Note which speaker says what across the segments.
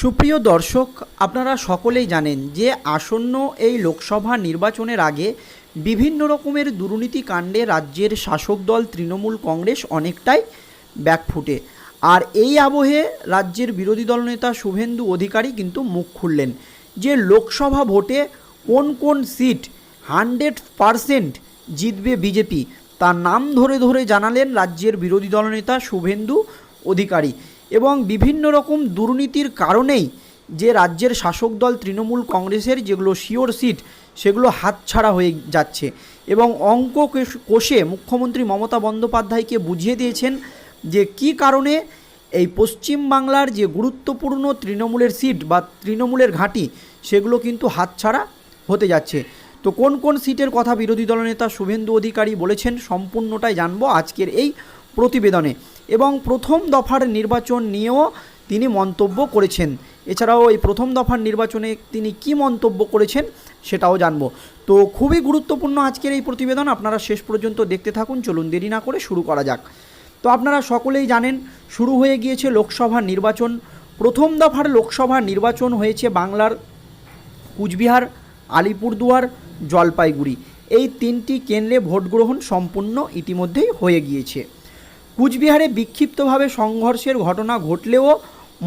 Speaker 1: সুপ্রিয় দর্শক, আপনারা সকলেই জানেন যে আসন্ন এই লোকসভা নির্বাচনের আগে বিভিন্ন রকমের দুর্নীতি কাণ্ডে রাজ্যের শাসক দল তৃণমূল কংগ্রেস অনেকটাই ব্যাকফুটে। আর এই আবহে রাজ্যের বিরোধী দলনেতা শুভেন্দু অধিকারী কিন্তু মুখ খুললেন যে লোকসভা ভোটে কোন কোন সিট হান্ড্রেড পারসেন্ট জিতবে বিজেপি, তার নাম ধরে ধরে জানালেন রাজ্যের বিরোধী দলনেতা শুভেন্দু অধিকারী। এবং বিভিন্ন রকম দুর্নীতির কারণেই যে রাজ্যের শাসক দল তৃণমূল কংগ্রেসের যেগুলো শিওর সিট, সেগুলো হাতছাড়া হয়ে যাচ্ছে। এবং অঙ্ক কষে মুখ্যমন্ত্রী মমতা বন্দ্যোপাধ্যায়কে বুঝিয়ে দিয়েছেন যে কী কারণে এই পশ্চিম বাংলার যে গুরুত্বপূর্ণ তৃণমূলের সিট বা তৃণমূলের ঘাঁটি, সেগুলো কিন্তু হাতছাড়া হতে যাচ্ছে। তো কোন কোন সিটের কথা বিরোধী দলনেতা শুভেন্দু অধিকারী বলেছেন, সম্পূর্ণটাই জানব আজকের এই প্রতিবেদনে। এবং প্রথম দফার নির্বাচন নিয়েও তিনি মন্তব্য করেছেন। এছাড়াও এই প্রথম দফার নির্বাচনে তিনি কি মন্তব্য করেছেন সেটাও জানব। তো খুবই গুরুত্বপূর্ণ আজকের এই প্রতিবেদন, আপনারা শেষ পর্যন্ত দেখতে থাকুন, চলুন দেরি না করে শুরু করা যাক। তো আপনারা সকলেই জানেন, শুরু হয়ে গিয়েছে লোকসভা নির্বাচন। প্রথম দফার লোকসভা নির্বাচন হয়েছে বাংলার কুচবিহার, আলিপুরদুয়ার, জলপাইগুড়ি। এই তিনটি কেন্দ্রে ভোট গ্রহণ সম্পূর্ণ ইতিমধ্যেই হয়ে গিয়েছে। কুচবিহারে বিক্ষিপ্তভাবে সংঘর্ষের ঘটনা ঘটলেও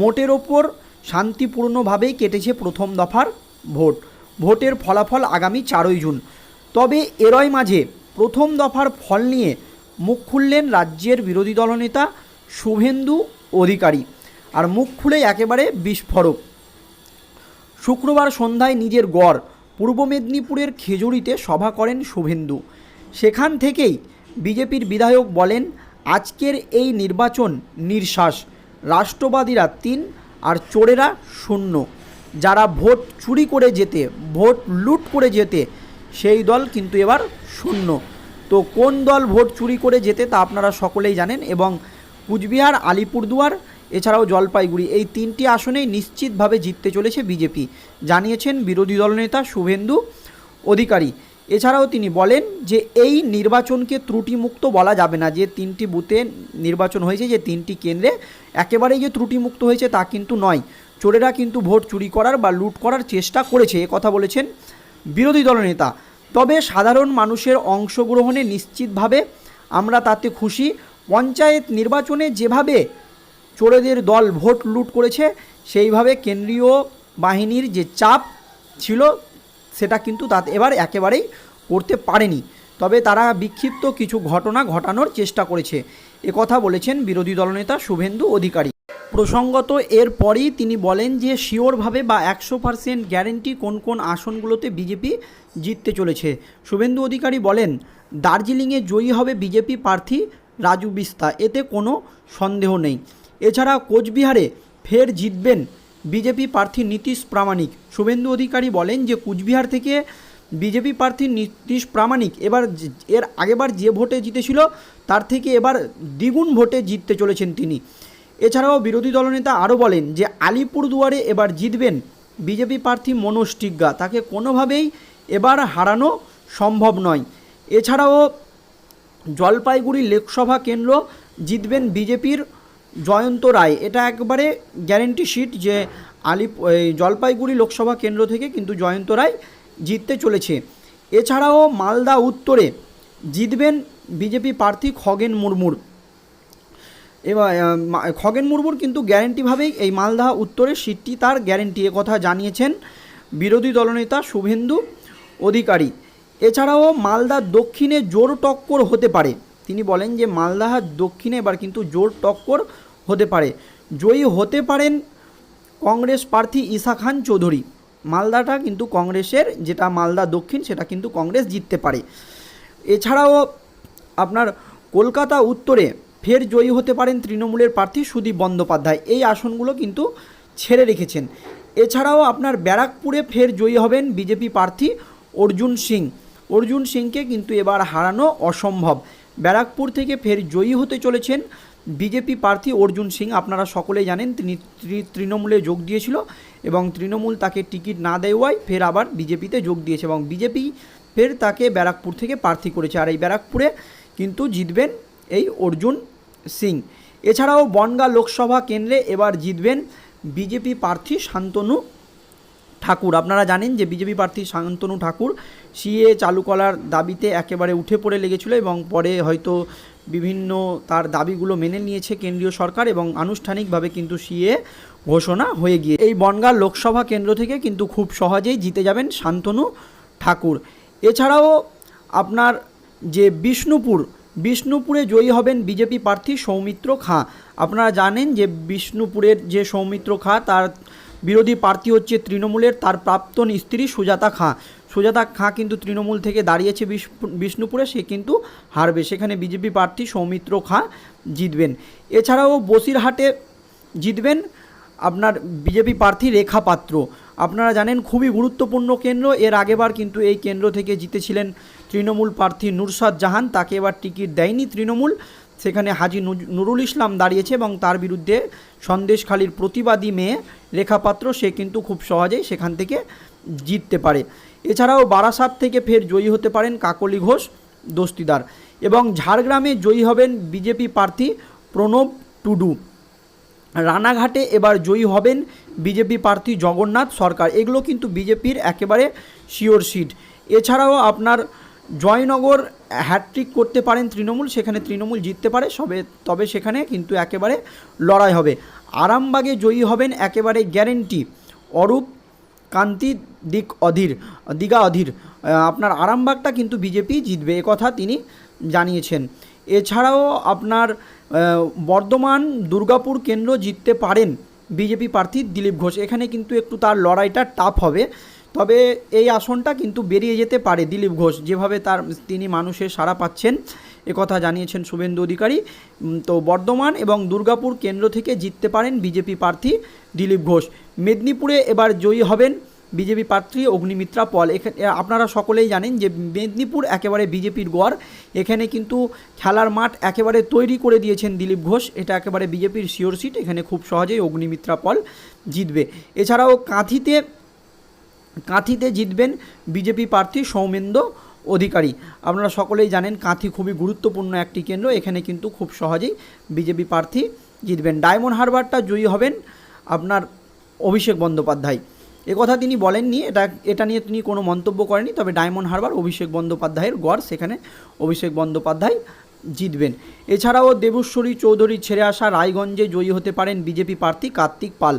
Speaker 1: মোটের ওপর শান্তিপূর্ণভাবেই কেটেছে প্রথম দফার ভোট। ভোটের ফলাফল আগামী চারই জুন। তবে এরই মাঝে প্রথম দফার ফল নিয়ে মুখ খুললেন রাজ্যের বিরোধী দলনেতা শুভেন্দু অধিকারী আর মুখ খুলে একেবারে বিস্ফোরক। শুক্রবার সন্ধ্যায় নিজের গড় পূর্ব মেদিনীপুরের খেজুরিতে সভা করেন শুভেন্দু। সেখান থেকেই বিজেপির বিধায়ক বলেন আজকের এই নির্বাচন নির্শ্বাস রাষ্ট্রবাদীরা তিন আর চোরেরা শূন্য। যারা ভোট চুরি করে যেতে ভোট লুট করে যেতে সেই দল কিন্তু এবার শূন্য। তো কোন দল ভোট চুরি করে যেতে তা আপনারা সকলেই জানেন এবং কুচবিহার, আলিপুরদুয়ার, এছাড়াও জলপাইগুড়ি, এই তিনটি আসনেই নিশ্চিতভাবে জিততে চলেছে বিজেপি, জানিয়েছেন বিরোধী দলনেতা শুভেন্দু অধিকারী। এছাড়াও তিনি বলেন যে এই নির্বাচনকে ত্রুটিমুক্ত বলা যাবে না, যে তিনটি বুথে নির্বাচন হয়েছে, যে তিনটি কেন্দ্রে একেবারেই যে ত্রুটিমুক্ত হয়েছে তা কিন্তু নয়। চোরেরা কিন্তু ভোট চুরি করার বা লুট করার চেষ্টা করেছে, এ কথা বলেছেন বিরোধী দলনেতা। তবে সাধারণ মানুষের অংশগ্রহণে নিশ্চিতভাবে আমরা তাতে খুশি। পঞ্চায়েত নির্বাচনে যেভাবে চোরেদের দল ভোট লুট করেছে, সেইভাবে কেন্দ্রীয় বাহিনীর যে চাপ ছিল সেটা কিন্তু তাতে এবার একেবারেই করতে পারেনি। তবে তারা বিক্ষিপ্ত কিছু ঘটনা ঘটানোর চেষ্টা করেছে। কথা বলেছেন বিরোধী দলনেতা শুভেন্দু অধিকারী। প্রসঙ্গত এরপরই তিনি বলেন যে, শিওরভাবে বা একশো পার্সেন্ট গ্যারেন্টি কোন কোন আসনগুলোতে বিজেপি জিততে চলেছে। শুভেন্দু অধিকারী বলেন, দার্জিলিংয়ে জয়ী হবে বিজেপি প্রার্থী রাজু বিস্তা। এতে কোনো সন্দেহ নেই। এছাড়া কোচবিহারে ফের জিতবেন বিজেপি প্রার্থী নীতিশ প্রামাণিক। শুভেন্দু অধিকারী বলেন যে, কুচবিহার থেকে বিজেপি প্রার্থী নীতিশ প্রামাণিক এবার এর আগেবার যে ভোটে জিতেছিল, তার থেকে এবার দ্বিগুণ ভোটে জিততে চলেছেন তিনি। এছাড়াও বিরোধী দলনেতা আরও বলেন যে, আলিপুরদুয়ারে এবার জিতবেন বিজেপি প্রার্থী মনোজ টিগ্গা। তাকে কোনোভাবেই এবার হারানো সম্ভব নয়। এছাড়াও জলপাইগুড়ি লোকসভা কেন্দ্র জিতবেন বিজেপির জয়ন্ত রায়, এটা একবারে গ্যারেন্টি শিট যে আলিপ জলপাইগুড়ি লোকসভা কেন্দ্র থেকে কিন্তু জয়ন্ত রায় জিততে চলেছে। এছাড়াও মালদা উত্তরে জিতবেন বিজেপি প্রার্থী খগেন মুর্মুর। এবার খগেন মুর্মুর কিন্তু গ্যারেন্টিভাবেই এই মালদা উত্তরের সিটটি তার গ্যারেন্টি কথা জানিয়েছেন বিরোধী দলনেতা শুভেন্দু অধিকারী। এছাড়াও মালদা দক্ষিণে জোর টক্কর হতে পারে। তিনি বলেন যে মালদাহ দক্ষিণে এবার কিন্তু জোর টক্কর হতে পারে। জয়ী হতে পারেন কংগ্রেস প্রার্থী ঈশা খান চৌধুরী। মালদাটা কিন্তু কংগ্রেসের, যেটা মালদা দক্ষিণ, সেটা কিন্তু কংগ্রেস জিততে পারে। এছাড়াও আপনার কলকাতা উত্তরে ফের জয়ী হতে পারেন তৃণমূলের প্রার্থী সুদীপ বন্দ্যোপাধ্যায়। এই আসনগুলো কিন্তু ছেড়ে রেখেছেন। এছাড়াও আপনার ব্যারাকপুরে ফের জয়ী হবেন বিজেপি প্রার্থী অর্জুন সিং। অর্জুন সিংকে কিন্তু এবার হারানো অসম্ভব। ব্যারাকপুর থেকে ফের জয়ী হতে চলেছেন বিজেপি প্রার্থী অর্জুন সিং। আপনারা সকলেই জানেন তিনি তৃণমূলে যোগ দিয়েছিল এবং তৃণমূল তাকে টিকিট না দেওয়ায় ফের আবার বিজেপিতে যোগ দিয়েছে এবং বিজেপি ফের তাকে ব্যারাকপুর থেকে প্রার্থী করেছে। আর এই ব্যারাকপুরে কিন্তু জিতবেন এই অর্জুন সিং। এছাড়াও বনগা লোকসভা কেন্দ্রে এবার জিতবেন বিজেপি প্রার্থী শান্তনু ঠাকুর। আপনারা জানেন যে বিজেপি প্রার্থী শান্তনু ঠাকুর, সিএ চালু করার দাবিতে একেবারে উঠে পড়ে লেগেছিল এবং পরে হয়তো বিভিন্ন তার দাবিগুলো মেনে নিয়েছে কেন্দ্রীয় সরকার এবং আনুষ্ঠানিকভাবে কিন্তু সিএ ঘোষণা হয়ে গিয়ে এই বনগাঁ লোকসভা কেন্দ্র থেকে কিন্তু খুব সহজেই জিতে যাবেন শান্তনু ঠাকুর। এছাড়াও আপনার যে বিষ্ণুপুর, বিষ্ণুপুরে জয়ী হবেন বিজেপি প্রার্থী সৌমিত্র খাঁ। আপনারা জানেন যে বিষ্ণুপুরের যে সৌমিত্র খাঁ, তার বিরোধী প্রার্থী হচ্ছে তৃণমূলের, তার প্রাক্তন স্ত্রী সুজাতা খাঁ। সুজাতা খাঁ কিন্তু তৃণমূল থেকে দাঁড়িয়েছে বিষ্ণু- বিষ্ণুপুরে, সে কিন্তু হারবে। সেখানে বিজেপি প্রার্থী সৌমিত্র খাঁ জিতবেন। এছাড়াও বসিরহাটে জিতবেন আপনার বিজেপি প্রার্থী রেখা পাত্র। আপনারা জানেন খুবই গুরুত্বপূর্ণ কেন্দ্র। এর আগেবার কিন্তু এই কেন্দ্র থেকে জিতেছিলেন তৃণমূল প্রার্থী নুরসাদ জাহান। তাকে এবার টিকিট দেয়নি তৃণমূল। সেখানে হাজি নুরুল ইসলাম দাঁড়িয়েছে এবং তার বিরুদ্ধে সন্দেশখালীর প্রতিবাদী মেয়ে রেখা পাত্র, সে কিন্তু খুব সহজেই সেখান থেকে জিততে পারে। এছাড়াও বারাসাত থেকে ফের জয়ী হতে পারেন কাকলি ঘোষ, দস্তিদার। এবং ঝাড়গ্রামে জয়ী হবেন বিজেপি প্রার্থী প্রণব টুডু। রানাঘাটে এবার জয়ী হবেন বিজেপি প্রার্থী জগন্নাথ সরকার। এগুলো কিন্তু বিজেপির একেবারে শিওর সিট। এছাড়াও আপনার জয়নগর হ্যাট্রিক করতে পারেন তৃণমূল, সেখানে তৃণমূল জিততে পারে, সবে, তবে সেখানে কিন্তু একেবারে লড়াই হবে। আরামবাগে জয়ী হবেন একেবারে গ্যারেন্টি অরূপ, কান্তি, দিক অধীর দিঘা অধীর। আপনার আরামবাগটা কিন্তু বিজেপি জিতবে কথা তিনি জানিয়েছেন। এছাড়াও আপনার বর্ধমান, দুর্গাপুর কেন্দ্র জিততে পারেন বিজেপি প্রার্থী দিলীপ ঘোষ। এখানে কিন্তু একটু তার লড়াইটা টাফ হবে। তবে এই আসনটা কিন্তু বেরিয়ে যেতে পারে দিলীপ ঘোষ, যেভাবে তার তিনি মানুষের সাড়া পাচ্ছেন। একথা জানিয়েছেন শুভেন্দু অধিকারী। তো বর্ধমান এবং দুর্গাপুর কেন্দ্র থেকে জিততে পারেন বিজেপি প্রার্থী দিলীপ ঘোষ। মেদিনীপুরে এবার জয়ী হবেন বিজেপি প্রার্থী অগ্নিমিত্রা পল। এখানে আপনারা সকলেই জানেন যে মেদিনীপুর একেবারে বিজেপির গড়। এখানে কিন্তু খেলার মাঠ একেবারে তৈরি করে দিয়েছেন দিলীপ ঘোষ। এটা একেবারে বিজেপির শিওর সিট। এখানে খুব সহজেই অগ্নিমিত্রা পল জিতবে। এছাড়াও কাঁথিতে কাঁথিতে জিতবেন বিজেপি প্রার্থী সৌমেন্দ্র অধিকারী। আপনারা সকলেই জানেন কাঁথি খুবই গুরুত্বপূর্ণ একটি কেন্দ্র, এখানে কিন্তু খুব সহজেই বিজেপি প্রার্থী জিতবেন। ডায়মন্ড হারবারটা জয়ী হবেন আপনার অভিষেক বন্দ্যোপাধ্যায়। কথা তিনি বলেননি, এটা এটা নিয়ে তিনি কোনো মন্তব্য করেনি তবে ডায়মন্ড হারবার অভিষেক বন্দ্যোপাধ্যায়ের গড়, সেখানে অভিষেক বন্দ্যোপাধ্যায় জিতবেন। এছাড়াও দেবশ্বরী চৌধুরী ছেড়ে আসা রায়গঞ্জে জয়ী হতে পারেন বিজেপি প্রার্থী কার্তিক পাল।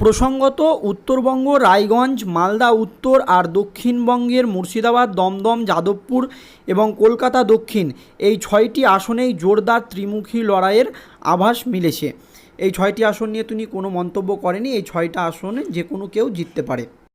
Speaker 1: প্রসঙ্গত, উত্তরবঙ্গ, রায়গঞ্জ, মালদা উত্তর আর দক্ষিণবঙ্গের মুর্শিদাবাদ, দমদম, যাদবপুর এবং কলকাতা দক্ষিণ এই ছয়টি আসনেই জোরদার ত্রিমুখী লড়াইয়ের আভাস মিলেছে। এই ছয়টি আসন নিয়ে তিনি কোনো মন্তব্য করেনি এই ছয়টা আসনে যে কোনো কেউ জিততে পারে।